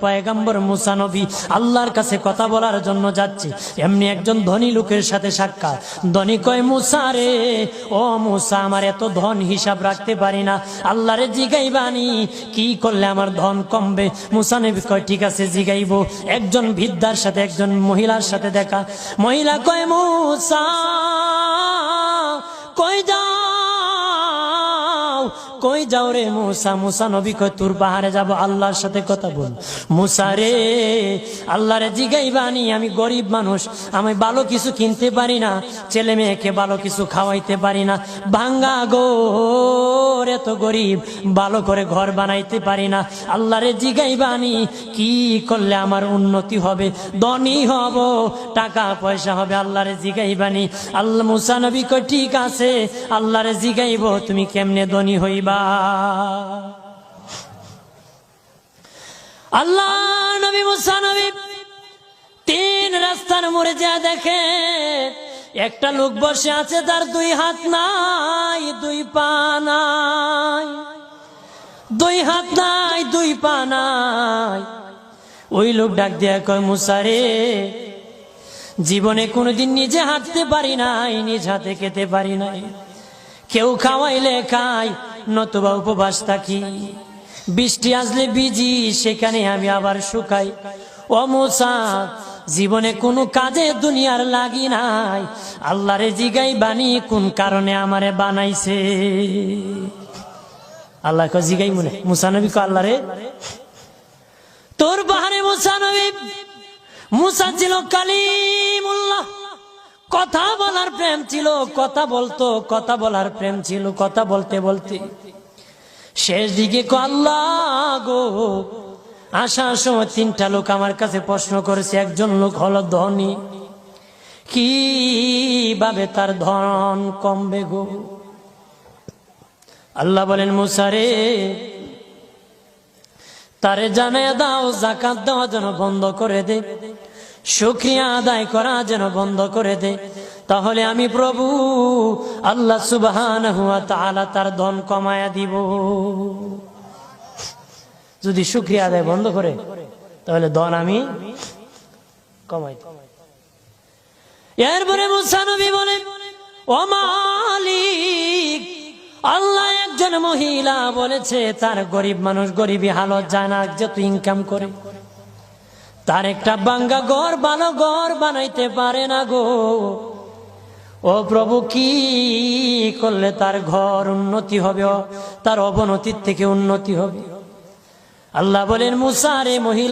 পয়গম্বর মুসা নবী আল্লাহর কাছে কথা বলার জন্য যাচ্ছে। এমনি একজন ধনী লোকের সাথে সাক্ষাৎ। ধনী কয়, মুসা রে, ও মুসা, আমার এত ধন হিসাব রাখতে পারি না। আল্লাহরে জিগাই জিগাইবানি কি করলে আমার ধন কমবে? মুসা নবী কয়, ঠিক আছে, জিগাইব। একজন বিদ্যার সাথে, একজন মহিলার সাথে দেখা। মহিলা কয়, মুসা কই যাও রে মুসা? মুসা নবী কয় তোর পাহাড়ে যাব? আল্লাহর সাথে কথা বল। মুসা রে আল্লাহ রে জিগাই বানি আমি গরিব মানুষ, আমি ভালো কিছু কিনতে পারি না, ছেলে মেয়েকে ভালো কিছু খাওয়াইতে পারি না। ভাঙ্গা গোর এত গরিব, ভালো করে ঘর বানাইতে পারি না। আল্লাহরে জিগাইবানি কি করলে আমার উন্নতি হবে? ধনী হব, টাকা পয়সা হবে, আল্লাহরে জিগাইবানি আল্লাহ মুসা নবী কই ঠিক আছে, আল্লাহরে জিগাইব, তুমি কেমনে ধনী হইবা? আল্লাহ নবী মুসা নবী তিন রাস্তার মোড়ে যা দেখে একটা লোক বসে আছে, তার দুই হাত নাই, দুই পা নাই। দুই হাত নাই, দুই পা নাই। ওই লোক ডাক দিয়া কয় মুসারে জীবনে কোনোদিন নিজে হাঁটতে পারি নাই, নিজ হাতে খেতে পারি নাই। কেউ খাওয়াইলে খাই, নতুবা উপবাস থাকি বৃষ্টি আসলে বিজি সেখানে আমি আবার শুকাই। ও জীবনে কোনো কাজে দুনিয়ার লাগি নাই। আল্লাহরে জিগাই বানি কোন কারণে আমারে বানাইছে? আল্লাহ জিগাই মনে মুসানবী কো আল্লাহরে, তোর বাহারে মুসানবী মুসা ছিল কালিমুল্লাহ। কথা বলার প্রেম ছিল, কথা বলতো, কথা বলার প্রেম ছিল, কথা বলতে বলতে। শেষ দিকে আল্লাহ গো আসার সময় তিনটা লোক আমার কাছে প্রশ্ন করেছে, একজন লোক হলো ধনী। কীভাবে তার ধন কমবে গো? আল্লাহ বলেন মুসারে তারে জানায় দাও, জাকাত দেওয়া যেন বন্ধ করে দে। শুক্রিয়া আদায় করা যেন বন্ধ করে দে। তাহলে আমি প্রভু আল্লাহ তাআলা তার ধন কমায়া দিব। যদি শুক্রিয়া আদায় বন্ধ করে, তাহলে ধন আমি কমাই এরপরে মুসানবী বলে ও মালিক, আল্লাহ একজন মহিলা বলেছে, তার গরিব মানুষ গরিবী হালত যায় না যত ইনকাম করে। তার একটা বাঙ্গা ঘর ভালো ঘর বানাইতে পারে না গো। ও প্রভু, কি করলে তার ঘর উন্নতি হবে? তার অবনতির থেকে উন্নতি হবে? আল্লাহ বলেন মুসারে মহিলা